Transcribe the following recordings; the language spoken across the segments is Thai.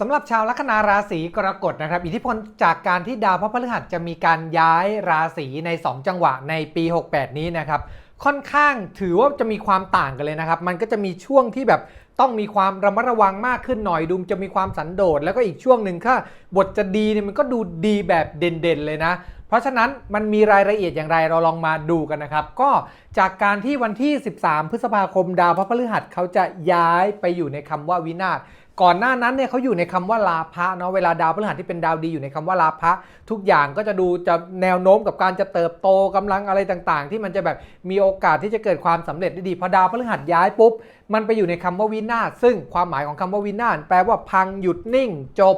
สำหรับชาวลัคนาราศีกรกฎนะครับ อิทธิพลจากการที่ดาวพระพฤหัสจะมีการย้ายราศีใน 2 จังหวะในปี 68 นี้นะครับ ค่อนข้างถือว่าจะมีความต่างกันเลยนะครับ มันก็จะมีช่วงที่แบบต้องมีความระมัดระวังมากขึ้นหน่อยดูจะมีความสันโดษแล้วก็อีกช่วงหนึ่งค่ะบทจะดีเนี่ยมันก็ดูดีแบบเด่นๆเลยนะ เพราะฉะนั้นมันมีรายละเอียดอย่างไรเราลองมาดูกันนะครับ ก็จากการที่วันที่ 13 พฤษภาคมดาวพระพฤหัสเขาจะย้ายไปอยู่ในคำว่าวินาศก่อนหน้านั้นเนี่ยเขาอยู่ในคำว่าลาภะเนาะเวลาดาวพฤหัสที่เป็นดาวดีอยู่ในคำว่าลาภะทุกอย่างก็จะดูจะแนวโน้มกับการจะเติบโตกำลังอะไรต่างๆ ที่มันจะแบบมีโอกาสที่จะเกิดความสำเร็จได้ดีพอดาวพฤหัสย้ายปุ๊บมันไปอยู่ในคำว่าวินาศซึ่งความหมายของคำว่าวินาศแปลว่าพังหยุดนิ่งจบ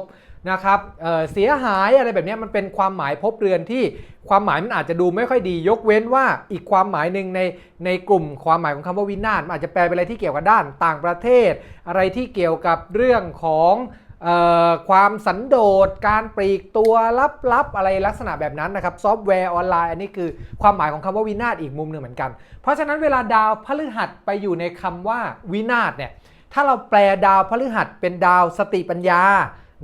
นะครับเเสียหายอะไรแบบนี้มันเป็นความหมายพบเรือนที่ความหมายมันอาจจะดูไม่ค่อยดี ยกเว้นว่าอีกความหมายหนึ่งในในกลุ่มความหมายของคำว่าวินาศอาจจะแปลเป็นอะไรที่เกี่ยวกับด้านต่างประเทศ อะไรที่เกี่ยวกับเรื่องของออความสันโดษการปลีกตัวลับๆอะไรลักษณะแบบนั้นนะครับซอฟต์แวร์ออนไลน์อันนี้คือความหมายของคำว่าวินาศอีกมุมหนึ่งเหมือนกัน เพราะฉะนั้นเวลาดาวพฤหัสไปอยู่ในคำว่าวินาศเนี่ยถ้าเราแปลดาวพฤหัสเป็นดาวสติปัญญา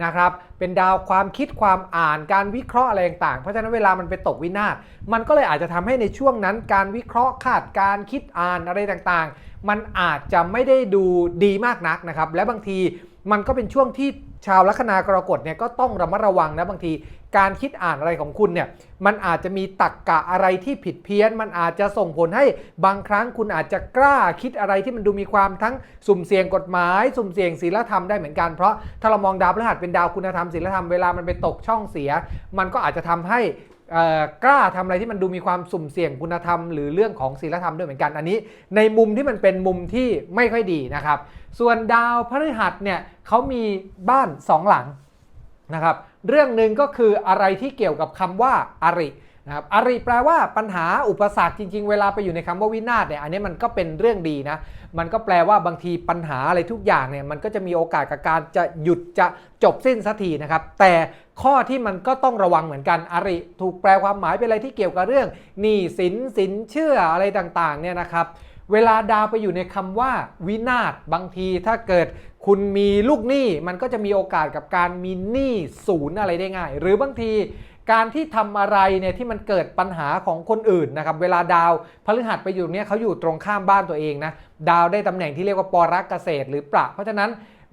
นะครับ เป็นดาวความคิดความอ่านการวิเคราะห์อะไรต่างๆ เพราะฉะนั้นเวลามันไปตกวินาศ มันก็เลยอาจจะทำให้ในช่วงนั้น การวิเคราะห์คาดการคิดอ่านอะไรต่างๆ มันอาจจะไม่ได้ดูดีมากนักนะครับ และบางทีมันก็เป็นช่วงที่ชาวลัคนากรกฎเนี่ยก็ต้องระมัดระวังนะบางที การคิดอ่านอะไรของคุณเนี่ยมันอาจจะมีตักกะอะไรที่ผิดเพี้ยน มันอาจจะส่งผลให้บางครั้งคุณอาจจะกล้าคิดอะไรที่มันดูมีความทั้งสุ่มเสี่ยงกฎหมาย สุ่มเสี่ยงศีลธรรมได้เหมือนกันเพราะถ้าเรามองดาวพฤหัสเป็นดาวคุณธรรมศีลธรรมเวลามันไปตกช่องเสีย มันก็อาจจะทำให้ กล้าทำอะไรที่มันดูมีความสุ่มเสี่ยงคุณธรรม หรือเรื่องของศีลธรรมด้วยเหมือนกันอันนี้ ในมุมที่มันเป็นมุมที่ไม่ค่อยดีนะครับ ส่วนดาวพฤหัสเนี่ยเขามีบ้านสองหลังนะครับ เรื่องหนึ่งก็คืออะไรที่เกี่ยวกับคำว่าอาริ นะครับอาริแปลว่าปัญหาอุปสรรคจริง ๆ เวลาไปอยู่ในคำว่าวินาศเนี่ยอันนี้มันก็เป็นเรื่องดีนะ มันก็แปลว่าบางทีปัญหาอะไรทุกอย่างเนี่ยมันก็จะมีโอกาสกับการจะหยุดจะจบสิ้นสักทีนะครับ แต่ข้อที่มันก็ต้องระวังเหมือนกันอาริถูกแปลความหมายเป็นอะไรที่เกี่ยวกับเรื่องหนี้สินสินเชื่ออะไรต่างๆเนี่ยนะครับเวลาดาวไปอยู่ในคำว่าวินาศบางทีถ้าเกิดคุณมีลูกหนี้มันก็จะมีโอกาสกับการมีหนี้ศูนย์อะไรได้ง่าย หรือบางที การที่ทำอะไรเนี่ยที่มันเกิดปัญหาของคนอื่นนะครับ เวลาดาวพฤหัสไปอยู่เนี่ยเขาอยู่ตรงข้ามบ้านตัวเองนะ ดาวได้ตำแหน่งที่เรียกว่าปรักเกษตรหรือประ เพราะฉะนั้น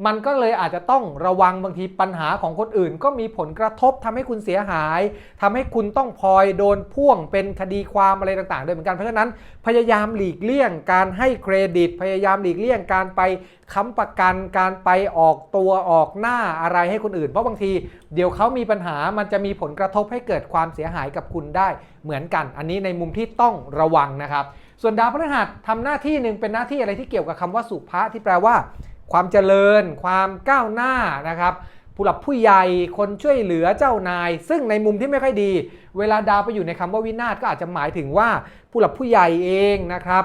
มันก็เลยอาจจะต้องระวังบางทีปัญหาของคนอื่น ก็มีผลกระทบทำให้คุณเสียหายทำให้คุณต้องพลอยโดนพ่วงเป็นคดีความอะไรต่างๆด้วยเหมือนกันเพราะฉะนั้น พยายามหลีกเลี่ยงการให้เครดิต พยายามหลีกเลี่ยงการไปค้ำประกันการไปออกตัวออกหน้าอะไรให้คนอื่น เพราะบางทีเดี๋ยวเขามีปัญหามันจะมีผลกระทบให้เกิดความเสียหายกับคุณได้เหมือนกัน อันนี้ในมุมที่ต้องระวังนะครับ ส่วนดาวพฤหัสทำหน้าที่หนึ่งเป็นหน้าที่อะไรที่เกี่ยวกับคำว่าสุภาที่แปลว่า ความเจริญ ความก้าวหน้านะครับผู้หลักผู้ใหญ่คนช่วยเหลือเจ้านาย ซึ่งในมุมที่ไม่ค่อยดี เวลาดาวไปอยู่ในคำว่าวินาศก็อาจจะหมายถึงว่าผู้หลักผู้ใหญ่เองนะครับ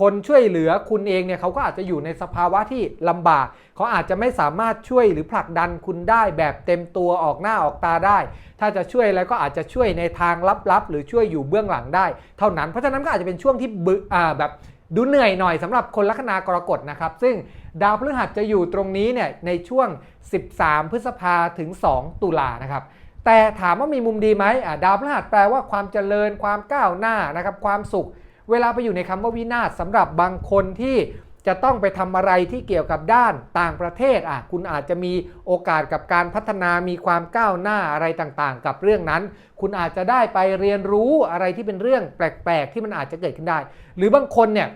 คนช่วยเหลือคุณเองเนี่ยเขาก็อาจจะอยู่ในสภาวะที่ลำบาก เขาอาจจะไม่สามารถช่วยหรือผลักดันคุณได้แบบเต็มตัวออกหน้าออกตาได้ ถ้าจะช่วยแล้วก็อาจจะช่วยในทางลับๆ หรือช่วยอยู่เบื้องหลังได้ เท่านั้นเพราะฉะนั้นก็อาจจะเป็นช่วงที่แบบดูเหนื่อยหน่อยสำหรับคนลัคนากรกฎนะครับ ซึ่ง ดาวพฤหัสจะอยู่ตรงนี้เนี่ยในช่วง 13 พฤษภาถึง 2 ตุลานะครับ แต่ถามว่ามีมุมดีไหมดาวพฤหัสแปลว่าความเจริญความก้าวหน้านะครับความสุข เวลาไปอยู่ในคำว่าวินาศสำหรับบางคนที่จะต้องไปทำอะไรที่เกี่ยวกับด้านต่างประเทศอะคุณอาจจะมีโอกาสกับการพัฒนามีความก้าวหน้าอะไรต่างๆ กับเรื่องนั้น คุณอาจจะได้ไปเรียนรู้อะไรที่เป็นเรื่องแปลก ๆ ที่มันอาจจะเกิดขึ้นได้ หรือบางคนเนี่ย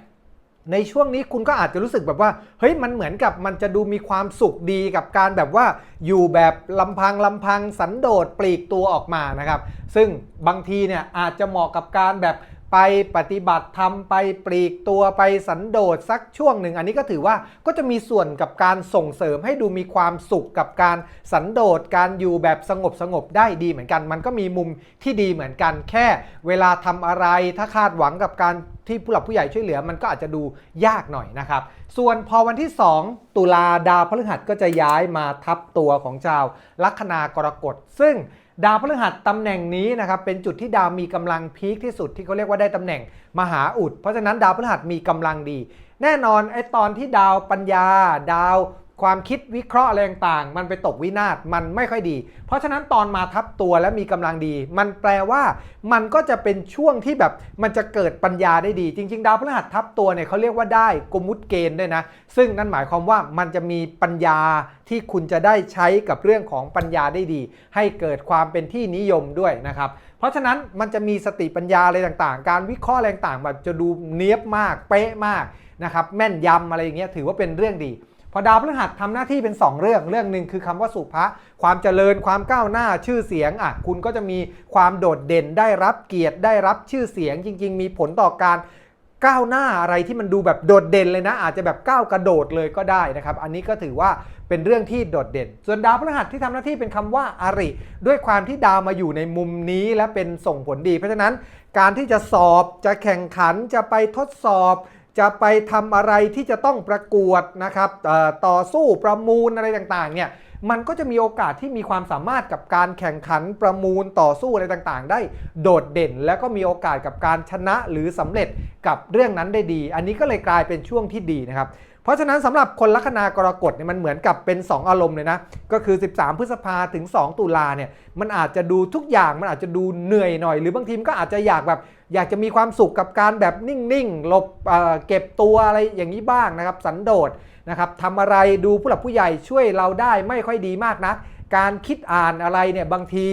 ในช่วงนี้คุณก็อาจจะรู้สึกแบบว่า เฮ้ยมันเหมือนกับมันจะดูมีความสุขดีกับการแบบว่า อยู่แบบลำพังลำพังสันโดษปลีกตัวออกมานะครับ ซึ่งบางทีเนี่ยอาจจะเหมาะกับการแบบ ไปปฏิบัติธรรมไปปลีกตัวไปสันโดษสักช่วงหนึ่ง อันนี้ก็ถือว่าก็จะมีส่วนกับการส่งเสริมให้ดูมีความสุขกับการสันโดษการอยู่แบบสงบสงบได้ดีเหมือนกัน มันก็มีมุมที่ดีเหมือนกัน แค่เวลาทำอะไรถ้าคาดหวังกับการที่ผู้หลักผู้ใหญ่ช่วยเหลือมันก็อาจจะดูยากหน่อยนะครับ ส่วนพอวันที่ 2 ตุลาดาวพฤหัสก็จะย้ายมาทับตัวของชาวลัคนากรกฎซึ่ง ดาวพฤหัสตำแหน่งนี้นะครับเป็นจุดที่ดาวมีกำลังพีคที่สุดที่เขาเรียกว่าได้ตำแหน่งมหาอุด เพราะฉะนั้นดาวพฤหัสมีกำลังดี แน่นอนไอ้ตอนที่ดาวปัญญา ดาว ความคิดวิเคราะห์อะไรต่างๆ มันไปตกวินาศมันไม่ค่อยดี เพราะฉะนั้นตอนมาทับตัวและมีกำลังดี มันแปลว่ามันก็จะเป็นช่วงที่แบบมันจะเกิดปัญญาได้ดี จริง ๆ ดาวพฤหัสทับตัวเนี่ยเขาเรียกว่าได้กลมุดเกณฑ์ด้วยนะ ซึ่งนั่นหมายความว่ามันจะมีปัญญาที่คุณจะได้ใช้กับเรื่องของปัญญาได้ดี ให้เกิดความเป็นที่นิยมด้วยนะครับเพราะฉะนั้นมันจะมีสติปัญญาอะไรต่างๆ การวิเคราะห์อะไรต่างๆแบบจะดูเนี้ยบมากเป๊ะมากนะครับแม่นยำอะไรอย่างเงี้ยถือว่าเป็นเรื่องดี พอดาวพฤหัสทำหน้าที่เป็น 2 เรื่องเรื่องหนึ่งคือคำว่าสุภะความเจริญความก้าวหน้าชื่อเสียงอะคุณก็จะมีความโดดเด่นได้รับเกียรติได้รับชื่อเสียงจริง ๆ มีผลต่อการก้าวหน้าอะไรที่มันดูแบบโดดเด่นเลยนะ อาจจะแบบก้าวกระโดดเลยก็ได้นะครับ อันนี้ก็ถือว่าเป็นเรื่องที่โดดเด่น ส่วนดาวพฤหัสที่ทำหน้าที่เป็นคำว่าอาริ ด้วยความที่ดาวมาอยู่ในมุมนี้และเป็นส่งผลดี เพราะฉะนั้นการที่จะสอบจะแข่งขันจะไปทดสอบ จะไปทำอะไรที่จะต้องประกวดนะครับต่อสู้ประมูลอะไรต่างๆเนี่ย มันก็จะมีโอกาสที่มีความสามารถกับการแข่งขันประมูลต่อสู้อะไรต่างๆ ได้โดดเด่น แล้วก็มีโอกาสกับการชนะหรือสำเร็จกับเรื่องนั้นได้ดี อันนี้ก็เลยกลายเป็นช่วงที่ดีนะครับเพราะฉะนั้นสำหรับคนลัคนากรกฎเนี่ยมันเหมือนกับเป็น 2 อารมณ์เลยนะ ก็คือ 13 พฤษภาถึง 2 ตุลาเนี่ยมันอาจจะดูทุกอย่างมันอาจจะดูเหนื่อยหน่อย หรือบางทีมนก็อาจจะอยากแบบ อยากจะมีความสุขกับการแบบนิ่งๆหลบเเก็บตัวอะไรอย่างนี้บ้างนะครับ สันโดษ นะครับทำอะไรดูผู้หลักผู้ใหญ่ช่วยเราได้ไม่ค่อยดีมากนะการคิดอ่านอะไรเนี่ยบางที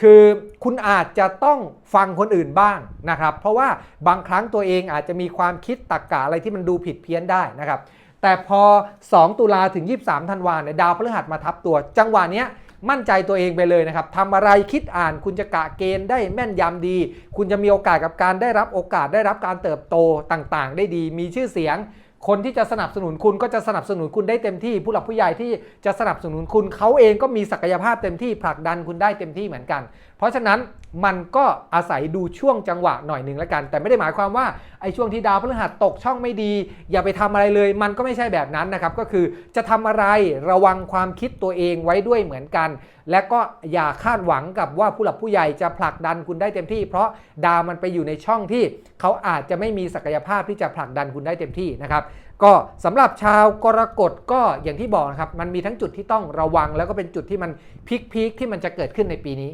คือคุณอาจจะต้องฟังคนอื่นบ้างนะครับ เพราะว่าบางครั้งตัวเองอาจจะมีความคิดตรกกะอะไรที่มันดูผิดเพี้ยนได้นะครับแต่พอ 2 ตุลาถึง 23 ธันวาเนี่ยดาวพฤหัสมาทับตัว จังหวะเนี้ยมั่นใจตัวเองไปเลยนะครับทำอะไรคิดอ่านคุณจะกะเกณฑ์ได้แม่นยำดี คุณจะมีโอกาสกับการได้รับโอกาสได้รับการเติบโตต่างๆ ได้ดี มีชื่อเสียง คนที่จะสนับสนุนคุณก็จะสนับสนุนคุณได้เต็มที่ ผู้หลักผู้ใหญ่ที่จะสนับสนุนคุณเขาเองก็มีศักยภาพเต็มที่ผลักดันคุณได้เต็มที่เหมือนกัน เพราะฉะนั้นมันก็อาศัยดูช่วงจังหวะหน่อยหนึ่งแล้วกัน แต่ไม่ได้หมายความว่าไอ้ช่วงที่ดาวพฤหัสตกช่องไม่ดี อย่าไปทำอะไรเลย มันก็ไม่ใช่แบบนั้นนะครับ ก็คือจะทำอะไรระวังความคิดตัวเองไว้ด้วยเหมือนกัน และก็อย่าคาดหวังกับว่าผู้หลักผู้ใหญ่จะผลักดันคุณได้เต็มที่ เพราะดาวมันไปอยู่ในช่องที่เขาอาจจะไม่มีศักยภาพที่จะผลักดันคุณได้เต็มที่นะครับก็สำหรับชาวกรกฎก็อย่างที่บอกนะครับมันมีทั้งจุดที่ต้องระวัง แล้วก็เป็นจุดที่มันพีคๆที่มันจะเกิดขึ้นในปีนี้